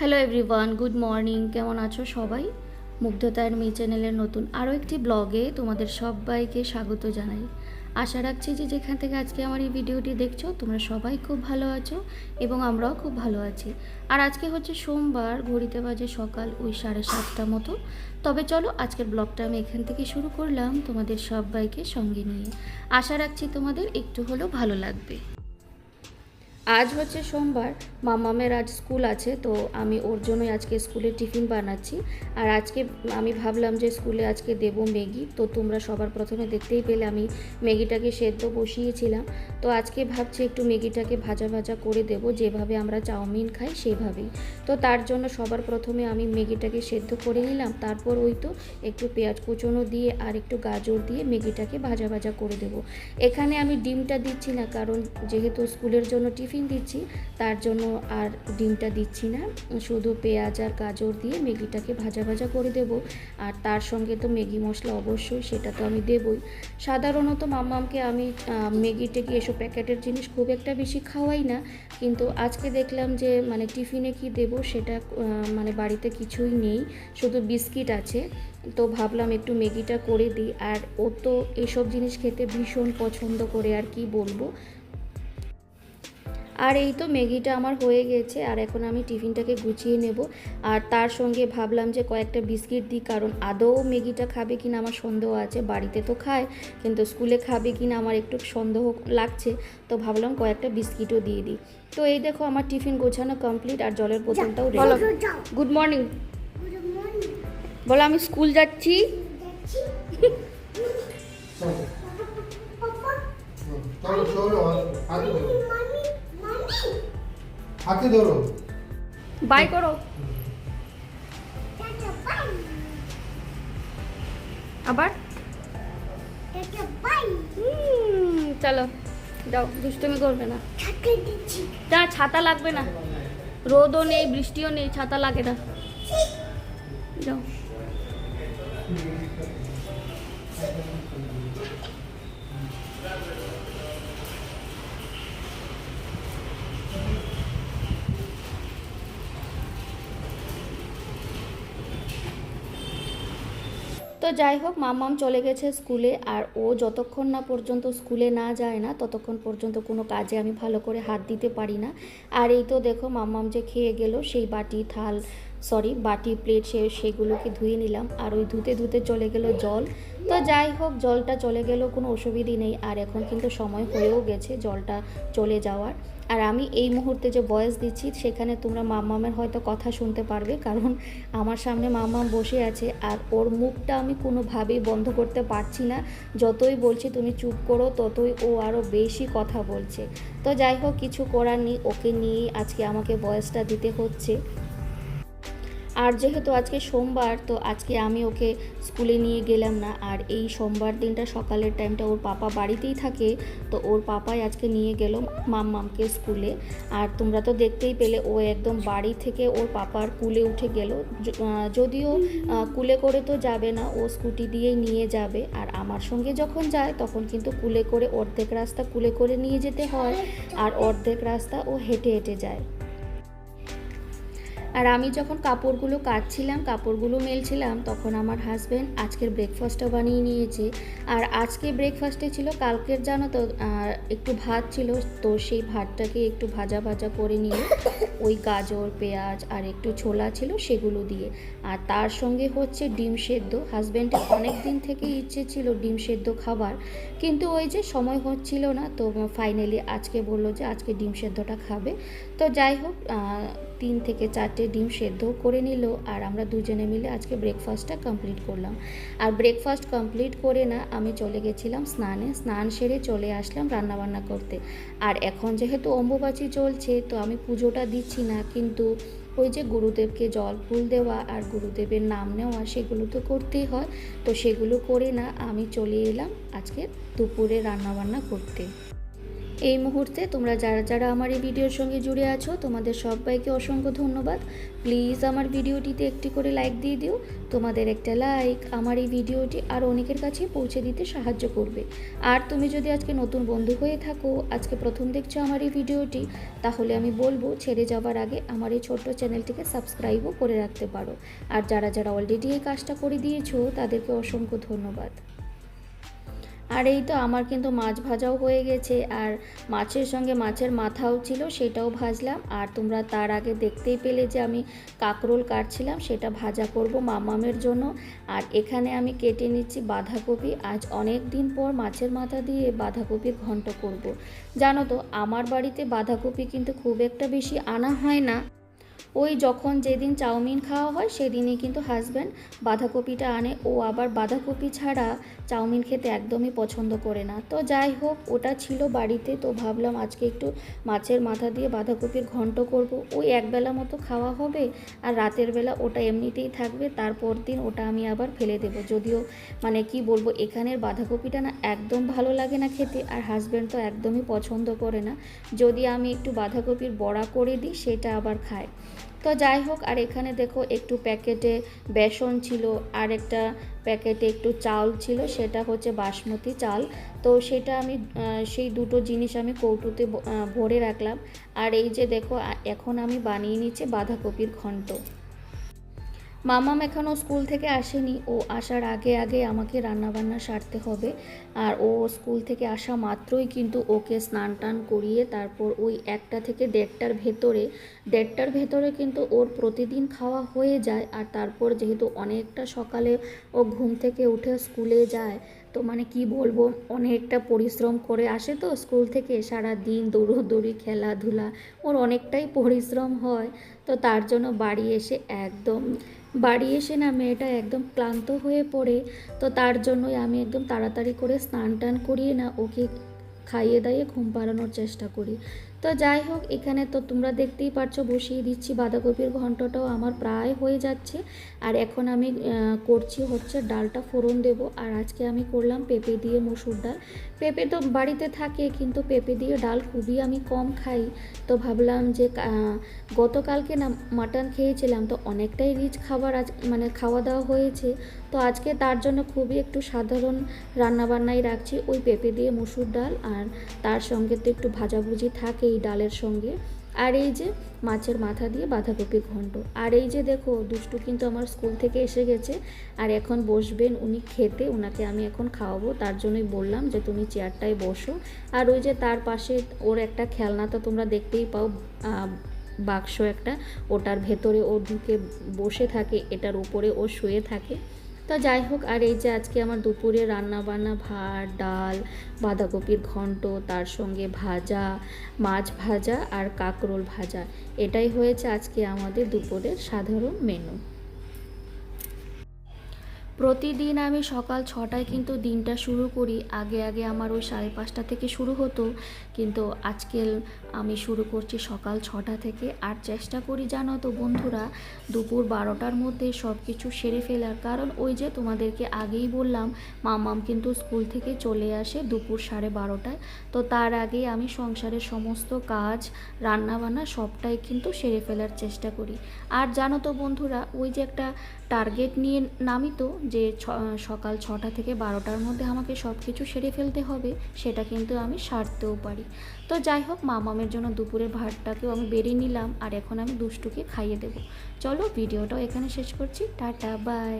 Hello everyone good morning কেমন আছো সবাই? মুগ্ধতার মি চ্যানেলের নতুন আরও একটি ব্লগে তোমাদের সবাইকে স্বাগত জানাই। আশা রাখছি যে যেখান থেকে আজকে আমার এই ভিডিওটি দেখছ, তোমরা সবাই খুব ভালো আছো এবং আমরাও খুব ভালো আছি। আর আজকে হচ্ছে সোমবার, ঘড়িতে বাজে সকাল ওই সাড়ে সাতটা মতো। তবে চলো আজকের ব্লগটা আমি এখান থেকে শুরু করলাম তোমাদের সবাইকে সঙ্গে নিয়ে। আশা রাখছি তোমাদের একটু হলেও ভালো লাগবে। আজ হচ্ছে সোমবার মামামের আজ স্কুল আছে, তো আমি ওর জন্যই আজকে স্কুলে টিফিন বানাচ্ছি। আর আজকে আমি ভাবলাম যে স্কুলে আজকে দেবো ম্যাগি, তো তোমরা সবার প্রথমে দেখতেই পেলে আমি ম্যাগিটাকে সেদ্ধ বসিয়েছিলাম। তো আজকে ভাবছি একটু ম্যাগিটাকে ভাজা ভাজা করে দেব, যেভাবে আমরা চাউমিন খাই সেভাবেই। তো তার জন্য সবার প্রথমে আমি ম্যাগিটাকে সেদ্ধ করে নিলাম, তারপর ওই তো একটু পেঁয়াজ কুচনো দিয়ে আর একটু গাজর দিয়ে ম্যাগিটাকে ভাজা ভাজা করে দেব। এখানে আমি ডিমটা দিচ্ছি না, কারণ যেহেতু স্কুলের জন্য টিফিন দিচ্ছি, তার জন্য আর ডিমটা দিচ্ছি না। শুধু পেঁয়াজ আর গাজর দিয়ে ম্যাগিটাকে ভাজা ভাজা করে দেব। আর তার সঙ্গে তো ম্যাগি মশলা অবশ্যই, সেটা তো আমি দেবই। সাধারণত মাম্মামকে আমি ম্যাগি টেগি এসব প্যাকেটের জিনিস খুব একটা বেশি খাওয়াই না। কিন্তু আজকে দেখলাম যে মানে টিফিনে কি দেব সেটা মানে বাড়িতে কিছুই নেই, শুধু বিস্কিট আছে। তো ভাবলাম একটু ম্যাগিটা করে দিই। আর ও তো এসব জিনিস খেতে ভীষণ পছন্দ করে, আর কি বলব। আর এই তো ম্যাগিটা আমার হয়ে গেছে আর এখন আমি টিফিনটাকে গুছিয়ে নেব। আর তার সঙ্গে ভাবলাম যে কয়েকটা বিস্কিট দিই কারণ আদৌ ম্যাগিটা খাবে কিনা আমার সন্দেহ আছে বাড়িতে তো খায় কিন্তু স্কুলে খাবে কিনা আমার একটু সন্দেহ লাগছে তো ভাবলাম কয়েকটা বিস্কিটও দিয়ে দিই। তো এই দেখো আমার টিফিন গোছানো কমপ্লিট আর জলের বোতলটাও রেডি গুড মর্নিং বলো আমি স্কুল যাচ্ছি। চলো চলো হাতে ধরো। বাই করো। আবার? চলো। যাও দুষ্টুমি করবে না। না ছাতা লাগবে না। রোদও নেই বৃষ্টিও নেই ছাতা লাগে না। যাও। তো যাই হোক মাম্মাম চলে গেছে স্কুলে আর ও যতক্ষণ না পর্যন্ত স্কুলে না যায় না, ততক্ষণ পর্যন্ত কোনো কাজে আমি ভালো করে হাত দিতে পারি না। আর এই তো দেখো মাম্মাম যে খেয়ে গেল, সেই বাটি, থাল সরি, বাটি, প্লেট সে, সেগুলোকে ধুয়ে নিলাম। আর ওই ধুতে ধুতে চলে গেল জল। তো যাই হোক, জলটা চলে গেলেও কোনো অসুবিধে নেই। আর এখন কিন্তু সময় হয়েও গেছে জলটা চলে যাওয়ার। আর আমি এই মুহূর্তে যে বয়স দিচ্ছি, সেখানে তোমরা মাম্মামের হয়তো কথা শুনতে পারবে, কারণ আমার সামনে মাম্মাম বসে আছে। আর ওর মুখটা আমি কোনোভাবেই বন্ধ করতে পারছি না। যতই বলছি তুমি চুপ করো, ততই ও আরও বেশি কথা বলছে। তো যাই হোক, কিছু করার নেই। ওকে নিয়েই আজকে আমাকে বয়সটা দিতে হচ্ছে। আর যেহেতু আজকে সোমবার, তো আজকে আমি ওকে স্কুলে নিয়ে গেলাম না। আর এই সোমবার দিনটা সকালের টাইমটা ওর পাপা বাড়িতেই থাকে, তো ওর পাপাই আজকে নিয়ে গেল মাম্মামকে স্কুলে। আর তোমরা তো দেখতেই পেলে, ও একদম বাড়ি থেকে ওর পাপার কুলে উঠে গেল। যদিও কুলে করে তো যাবে না, ও স্কুটি দিয়েই নিয়ে যাবে। আর আমার সঙ্গে যখন যায়, তখন কিন্তু কুলে করে অর্ধেক রাস্তা কুলে করে নিয়ে যেতে হয়। আর অর্ধেক রাস্তা ও হেঁটে হেঁটে যায়। আর আমি যখন কাপড়গুলো কাটছিলাম, কাপড়গুলো মেলছিলাম, তখন আমার হাজব্যান্ড আজকের ব্রেকফাস্টটা বানিয়ে নিয়েছে। আর আজকে ব্রেকফাস্টে ছিল, কালকের জানো তো একটু ভাত ছিল, তো সেই ভাতটাকে একটু ভাজা ভাজা করে নিয়ে ওই গাজর, পেঁয়াজ আর একটু ছোলা ছিল সেগুলো দিয়ে। আর তার সঙ্গে হচ্ছে ডিম সেদ্ধ। হাজব্যান্ডের অনেক দিন থেকে ইচ্ছে ছিল ডিম সেদ্ধ খাবার, কিন্তু ওই যে সময় হচ্ছিল না, তো ফাইনালি আজকে বলল যে আজকে ডিম সেদ্ধটা খাবে। তো যাই হোক তিন থেকে চারটে ডিম সেদ্ধ করে নিল আর আমরা দুজনে মিলে আজকে ব্রেকফাস্টটা কমপ্লিট করলাম। আর ব্রেকফাস্ট কমপ্লিট করে না, আমি চলে গেছিলাম স্নানে। স্নান সেরে চলে আসলাম রান্নাবান্না করতে। আর এখন যেহেতু অম্বুবাচী চলছে, তো আমি পুজোটা দিচ্ছি না, কিন্তু ওই যে গুরুদেবকে জল, ফুল দেওয়া আর গুরুদেবের নাম নেওয়া, সেগুলো তো করতেই হয়। তো সেগুলো করে না, আমি চলে এলাম আজকে দুপুরে রান্নাবান্না করতে। এই মুহূর্তে তোমরা যারা যারা আমার এই ভিডিওর সঙ্গে জুড়ে আছো, তোমাদের সবাইকে অসংখ্য ধন্যবাদ। প্লিজ আমার ভিডিওটিতে একটি করে লাইক দিয়ে দিও। তোমাদের একটা লাইক আমার এই ভিডিওটি আর অনেকের কাছে পৌঁছে দিতে সাহায্য করবে। আর তুমি যদি আজকে নতুন বন্ধু হয়ে থাকো, আজকে প্রথম দেখছ আমার এই ভিডিওটি, তাহলে আমি বলব ছেড়ে যাওয়ার আগে আমার এই ছোট্ট চ্যানেলটিকে সাবস্ক্রাইবও করে রাখতে পারো। আর যারা যারা অলরেডি এই কাজটা করে দিয়েছ, তাদেরকে অসংখ্য ধন্যবাদ। আর এই তো আমার কিন্তু মাছ ভাজাও হয়ে গেছে, আর মাছের সঙ্গে মাছের মাথাও ছিল, সেটাও ভাজলাম। আর তোমরা তার আগে দেখতেই পেলে যে আমি কাকরোল কাটছিলাম, সেটা ভাজা করব মামামের জন্য। আর এখানে আমি কেটে নিচ্ছি বাঁধাকপি। আজ অনেক দিন পর মাছের মাথা দিয়ে বাঁধাকপির ঘন্ট করব। জানো তো, আমার বাড়িতে বাঁধাকপি কিন্তু খুব একটা বেশি আনা হয় না। ওই যখন যেদিন চাউমিন খাওয়া হয়, সেদিনই কিন্তু হাজব্যান্ড বাঁধাকপিটা আনে। ও আবার বাঁধাকপি ছাড়া চাউমিন খেতে একদমই পছন্দ করে না। তো যাই হোক, ওটা ছিল বাড়িতে। তো ভাবলাম আজকে একটু মাছের মাথা দিয়ে বাঁধাকপির ঘন্ট করব। ওই একবেলা মতো খাওয়া হবে আর রাতের বেলা ওটা এমনিতেই থাকবে। তারপর দিন ওটা আমি আবার ফেলে দেবো। যদিও মানে কি বলব, এখানের বাঁধাকপিটা না একদম ভালো লাগে না খেতে আর হাজব্যান্ড তো একদমই পছন্দ করে না। যদি আমি একটু বাঁধাকপির বড়া করে দিই, সেটা আবার খায়। তো যাই হোক, আর এখানে দেখো একটু প্যাকেটে বেসন ছিল, আর একটা প্যাকেটে একটু চাল ছিল, সেটা হচ্ছে বাসমতি চাল। তো সেটা আমি সেই দুটো জিনিস আমি কৌটুতে ভরে রাখলাম। আর এই যে দেখো এখন আমি বানিয়ে নিচ্ছি বাঁধাকপির ঘন্ট। মামাম এখনও স্কুল থেকে আসেনি। ও আসার আগে আগে আমাকে রান্নাবান্না সারতে হবে। আর ও স্কুল থেকে আসা মাত্রই কিন্তু ওকে স্নান টান করিয়ে তারপর ওই একটা থেকে দেড়টার ভেতরে দেড়টার ভেতরে কিন্তু ওর প্রতিদিন খাওয়া হয়ে যায়। আর তারপর যেহেতু অনেকটা সকালে ও ঘুম থেকে উঠে স্কুলে যায় তো মানে কি বলব, অনেকটা পরিশ্রম করে আসে তো স্কুল থেকে সারা দিন দৌড়োদৌড়ি, খেলাধুলা, ওর অনেকটাই পরিশ্রম হয়। তো তার জন্য বাড়ি এসে একদম, বাড়ি এসে না মেয়েটা একদম ক্লান্ত হয়ে পড়ে। তো তার জন্যই আমি একদম তাড়াতাড়ি করে স্নান টান করিয়ে না ওকে খাইয়ে দাইয়ে ঘুম পাড়ানোর চেষ্টা করি। তো যাই হোক, এখানে তো তোমরা দেখতেই পারছ, বসিয়ে দিচ্ছি বাঁধাকপির ঘন্টটাও, আমার প্রায় হয়ে যাচ্ছে। আর এখন আমি করছি হচ্ছে ডালটা ফোড়ন দেব। আর আজকে আমি করলাম পেঁপে দিয়ে মসুর ডাল। পেঁপে তো বাড়িতে থাকে, কিন্তু পেঁপে দিয়ে ডাল খুবই আমি কম খাই। তো ভাবলাম যে গতকালকে না, মাটন খেয়েছিলাম, তো অনেকটাই রিচ খাবার আজ মানে খাওয়া দাওয়া হয়েছে। তো আজকে তার জন্য খুবই একটু সাধারণ রান্নাবান্নাই রাখছি। ওই পেঁপে দিয়ে মসুর ডাল আর তার সঙ্গে তো একটু ভাজাভুজি থাকে এই ডালের সঙ্গে। আর এই যে মাছের মাথা দিয়ে বাঁধাকপি ঘন্ট। আর এই যে দেখো, দুষ্টু কিন্তু আমার স্কুল থেকে এসে গেছে আর এখন বসবেন উনি খেতে ওনাকে আমি এখন খাওয়াবো। তার জন্যই বললাম যে তুমি চেয়ারটায় বসো। আর ওই যে তার পাশে ওর একটা খেলনা তো তোমরা দেখতেই পাও বাক্স একটা। ওটার ভেতরে ও ঢুকে বসে থাকে, এটার উপরে ও শুয়ে থাকে। তো যাই হোক, আর এই যে আজকে আমার দুপুরে রান্না বান্না ভাত, ডাল, বাঁধাকপির ঘন্ট, তার সঙ্গে ভাজা, মাছ ভাজা আর কাঁকরোল ভাজা, এটাই হয়েছে আজকে আমাদের দুপুরের সাধারণ মেনু প্রতিদিন আমি সকাল ছটায় কিন্তু দিনটা শুরু করি। আগে আগে আমার ওই সাড়ে পাঁচটা থেকে শুরু হতো। কিন্তু আজকে আমি শুরু করছি সকাল ছটা থেকে। আর চেষ্টা করি জানো তো বন্ধুরা, দুপুর বারোটার মধ্যে সব কিছু সেরে ফেলার। কারণ ওই যে তোমাদেরকে আগেই বললাম, মামাম কিন্তু স্কুল থেকে চলে আসে দুপুর সাড়ে বারোটায়। তো তার আগে আমি সংসারের সমস্ত কাজ, রান্নাবান্না সবটাই কিন্তু সেরে ফেলার চেষ্টা করি। আর জানো তো বন্ধুরা, ওই যে একটা টার্গেট নিয়ে নামি তো যে সকাল ছটা থেকে বারোটার মধ্যে আমাকে সব কিছু সেরে ফেলতে হবে, সেটা কিন্তু আমি সারতেও পারি। তো যাই হোক মামামের জন্য দুপুরের ভাতটাকেও আমি বেরিয়ে নিলাম, আর এখন আমি দুষ্টুকে খাইয়ে দেবো। চলো, ভিডিওটাও এখানে শেষ করছি। Tata bye